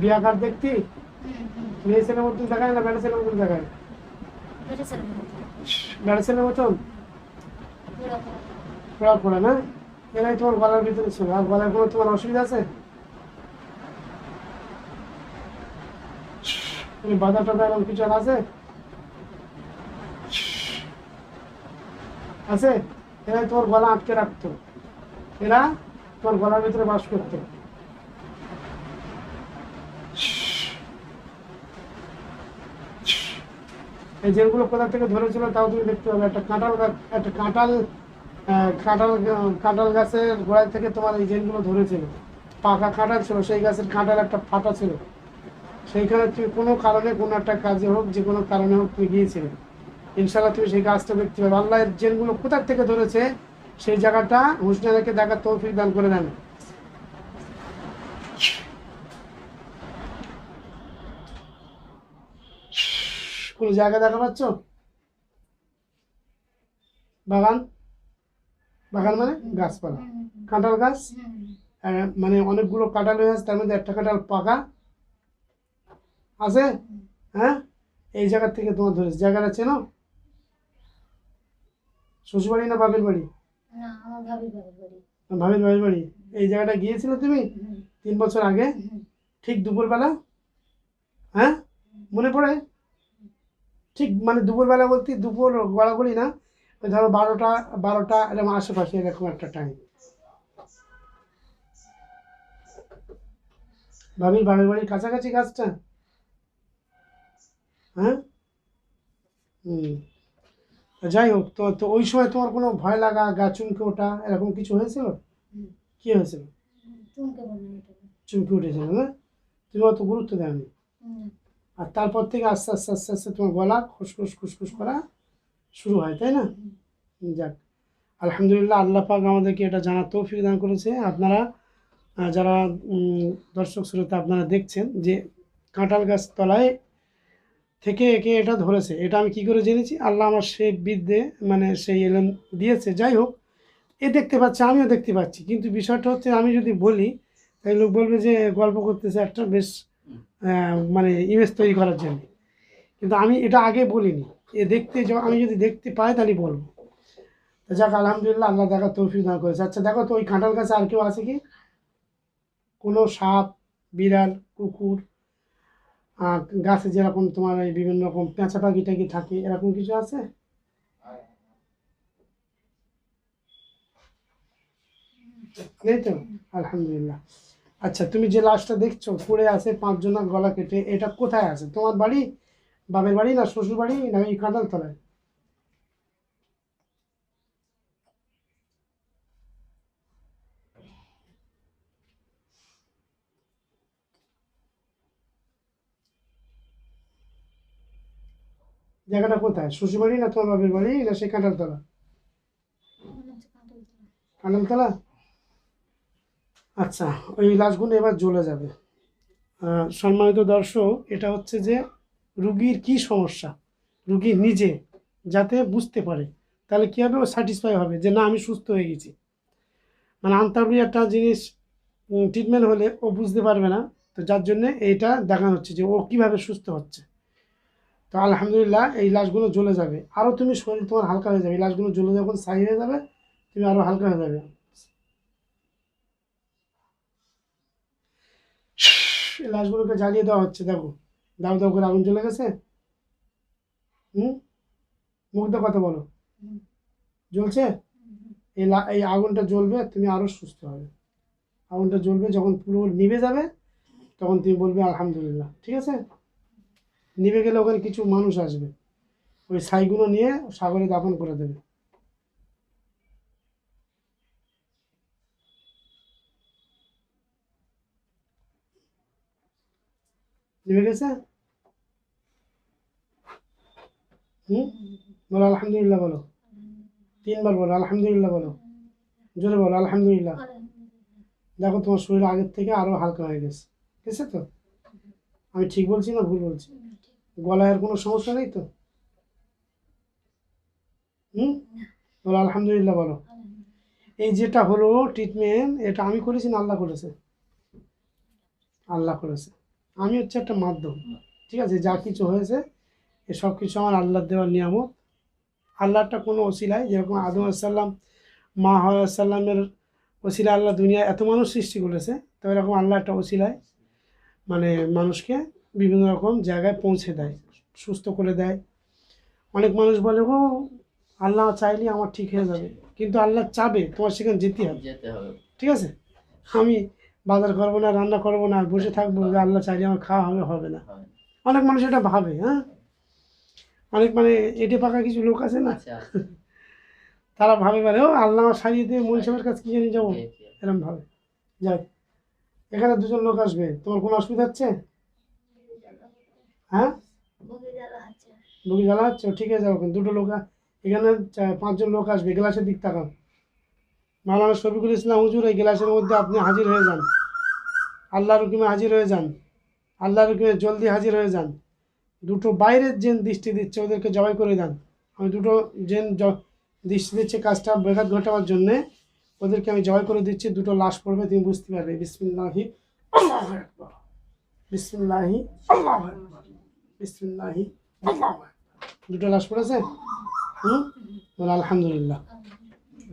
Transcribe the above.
বিয়া কার দেখতি? মেয়ে ছেলের মতন দেখায় না বেড়া ছেলের মতন দেখায়? বেড়া ছেলের মতন? পড়া পড়ে না? এরাই তোমার গলার ভিতরে ছিল। আর গলার কোনো তোমার অসুবিধা আছে? এই বাধা টাধা এরকম কিছু আছে? আছে? এরাই তোমার গলা আটকে রাখতো। এরা তোমার গলার ভিতরে বাস করতো। এই জেলগুলো কোথা থেকে ধরেছিল তাও তুমি দেখতে পাবে। একটা কাঁঠাল একটা কাঁঠাল কাঁঠাল কাঁঠাল গাছের গোড়ায় থেকে তোমার এই জেলগুলো ধরেছিল, পাকা কাঁঠাল ছিল, সেই গাছের কাঁঠাল একটা ফাটা ছিল। সেইখানে তুমি কোনো কারণে, কোনো একটা কাজে হোক, যে কোনো কারণে হোক তুমি গিয়েছিলে। ইনশাল্লাহ তুমি সেই গাছটা দেখতে পাবে। আল্লাহর জেলগুলো কোথার থেকে ধরেছে, সেই জায়গাটা হুসনাকে দেখার তৌফিক দান করে দেন। কোনো জায়গা দেখা পাচ্ছ বাগান? বাগান মানে গাছপালা। কাঁঠাল গাছ? মানে অনেকগুলো কাঁঠাল হয়ে আছে তার মধ্যে একটা কাঁঠাল পাকা। আছে? হ্যাঁ? এই জায়গার থেকে তোমার ধরেছে। জায়গাটা চেনো? বাপের বাড়ি? না ভাবি বাড়ি। ভাবির বাপের বাড়ি? এই জায়গাটা গিয়েছিলে তুমি? তিন বছর আগে? ঠিক দুপুরবেলা? হ্যাঁ? মনে পড়ে? ঠিক মানে দুপুরবেলা বলতে দুপুর গড়াগড়ি না ওই ধরো বারোটা বারোটা এরকম আশেপাশে এরকম একটা টাইম ভাবির বাড়ির বাড়ির কাছাকাছি গাছটা হ্যাঁ? হুম। যাই হোক তো তো ওই সময় তোমার কোনো ভয় লাগা গা চুমকে ওঠা এরকম কিছু হয়েছিল। কি হয়েছিল? চুমকে উঠেছিল না? তুমি অত গুরুত্ব হুম, আর তারপর থেকে আস্তে আস্তে আস্তে আস্তে তোমার গলা খুসখুস খুসখুস করা শুরু হয়, তাই না? যাক, আলহামদুলিল্লাহ আল্লাহ পাক আমাদেরকে এটা জানার তৌফিক দান করেছে। আপনারা যারা দর্শক শ্রোতা আপনারা দেখছেন যে কাঁঠাল গাছ তলায় থেকে একে এটা ধরেছে, এটা আমি কি করে জেনেছি? আল্লাহ আমার সে বিদ্যে মানে সেই এলেন দিয়েছে, যাই হোক, এ দেখতে পাচ্ছে, আমিও দেখতে পাচ্ছি। কিন্তু বিষয়টা হচ্ছে, আমি যদি বলি তাই লোক বলবে যে, গল্প করতেছে একটা বেশ মানে ইমেজ তৈরি করার জন্য। কিন্তু আমি এটা আগে বলিনি। এ দেখতে আমি যদি দেখতে পাই তাহলে বলব। তো যাক, আলহামদুলিল্লাহ আল্লাহ দেখা তৌফিক দান করেছে। আচ্ছা দেখো তো ওই কাঁঠাল গাছে আর কেউ আছে কি? কোনো সাপ, বিড়াল, কুকুর গাছে যেরকম তোমার এই বিভিন্ন রকম পেঁচা পাখি টাকি থাকে, এরকম কিছু আছে? নেই তো? আলহামদুলিল্লাহ। আচ্ছা তুমি যে লাশটা দেখছ পড়ে আছে পাঁচজনের গলা কেটে এটা কোথায় আছে? তোমার বাড়ি? বাপের বাড়ি না শ্বশুর বাড়ি না এই কাঁঠাল তলায়? জায়গাটা কোথায়? শ্বশুর বাড়ি না তোমার বাপের বাড়ি না সেই কাঁঠাল তলা মনে হচ্ছে কাঁঠাল তলা। কাঁঠালতলা আচ্ছা ওই লাশগুলো এবার জ্বলে যাবে। সম্মানিত দর্শক, এটা হচ্ছে যে রুগীর কি সমস্যা? রুগী নিজে যাতে বুঝতে পারে। তাহলে কী হবে ও স্যাটিসফাই হবে যে না, আমি সুস্থ হয়ে গেছি? মানে আন্তাবলি একটা জিনিস ট্রিটমেন্ট হলে ও বুঝতে পারবে না। তো যার জন্যে এইটা দেখানো হচ্ছে যে ও কীভাবে সুস্থ হচ্ছে। তো আলহামদুলিল্লাহ, এই লাশগুলো জ্বলে যাবে। আরও তুমি শরীর তোমার হালকা হয়ে যাবে। এই লাশগুলো জ্বলে যখন ছাই হয়ে যাবে, তুমি আরও হালকা হয়ে যাবে এই লাশগুলোকে জ্বালিয়ে দেওয়া হচ্ছে দেখো। দাও দাও করে আগুন জ্বলে গেছে? হুম? মুখ দিয়ে কথা বলো। জ্বলছে? এই লা- এই আগুনটা জ্বলবে তুমি আরও সুস্থ হবে। আগুনটা জ্বলবে যখন পুরো নিভে যাবে তখন তুমি বলবে আলহামদুলিল্লাহ। ঠিক আছে? নিভে গেলে ওখানে কিছু মানুষ আসবে। ওই ছাইগুলো নিয়ে সাগরে দাপন করে দেবে। নিভে গেছে হুম বলো আলহামদুলিল্লাহ বলো তিনবার বলো আলহামদুলিল্লাহ বলো জোরে বলো আলহামদুলিল্লাহ। দেখো তোমার শরীর আগের থেকে আরও হালকা হয়ে গেছে। ঠিক আছে তো? আমি ঠিক বলছি না ভুল বলছি। গলায় আর কোনো সমস্যা নেই তো? হুম? বলো আলহামদুলিল্লাহ বলো। এই যেটা হলো ট্রিটমেন্ট এটা আমি করেছি না আল্লাহ করেছে? আল্লাহ করেছে। আমি হচ্ছে একটা মাধ্যম। ঠিক আছে? যা কিছু হয়েছে এ সব কিছু আমার আল্লাহর দেওয়ার নিয়ামত। আল্লাহটা কোনো ওসিলায় যেরকম আদম আসাল্লাম মা সাল্লামের ওসিলা আল্লাহ দুনিয়া এত মানুষ সৃষ্টি করেছে তো এরকম আল্লাহ একটা ওসিলায় মানে মানুষকে বিভিন্ন রকম জায়গায় পৌঁছে দেয় সুস্থ করে দেয়। অনেক মানুষ বলে ও আল্লাহ চাইলে আমার ঠিক হয়ে যাবে। কিন্তু আল্লাহ চাবে তোমার সেখানে যেতে হবে। ঠিক আছে? আমি বাজার করব না রান্না করব না বসে থাকব যে আল্লাহ চাইলে আমার খাওয়া হবে হবে না। অনেক মানুষ এটা ভাবে হ্যাঁ? অনেক মানে এটে পাকা কিছু লোক আছে না? আচ্ছা। তারা ভাবে বলে ও আল্লাহ আমার সারিয়ে দিয়ে মন সাহেবের কাছে কি জানি যাব। এরকম ভাবে। যাক এখানে দুজন লোক আসবে। তোমার কোনো অসুবিধা হচ্ছে? হ্যাঁ? বুকে জ্বালা হচ্ছে ঠিক আছে যাও দুটো লোক এখানে পাঁচজন লোক আসবে গ্লাসের দিক তাকাও। মাওলানা শফিকুল ইসলাম হুজুর এই গ্লাসের মধ্যে আপনি হাজির হয়ে যান। আল্লাহর হুকুমে হাজির হয়ে যান। আল্লাহর হুকুমে জলদি হাজির হয়ে যান। দুটো বাইরের জেন দৃষ্টি দিচ্ছে ওদেরকে জবাই করে দেন। আমি দুটো জেন দৃষ্টি দিচ্ছে কাজটা বেঘাত ঘটাবার জন্যে। ওদেরকে আমি জবাই করে দিচ্ছি। দুটো লাশ পড়বে, তুমি বুঝতে পারবে। বিসমিল্লাহি বিসমিল্লাহি বিসমিল্লাহি দুটো লাশ পড়েছে? হুম? বলে আলহামদুলিল্লাহ।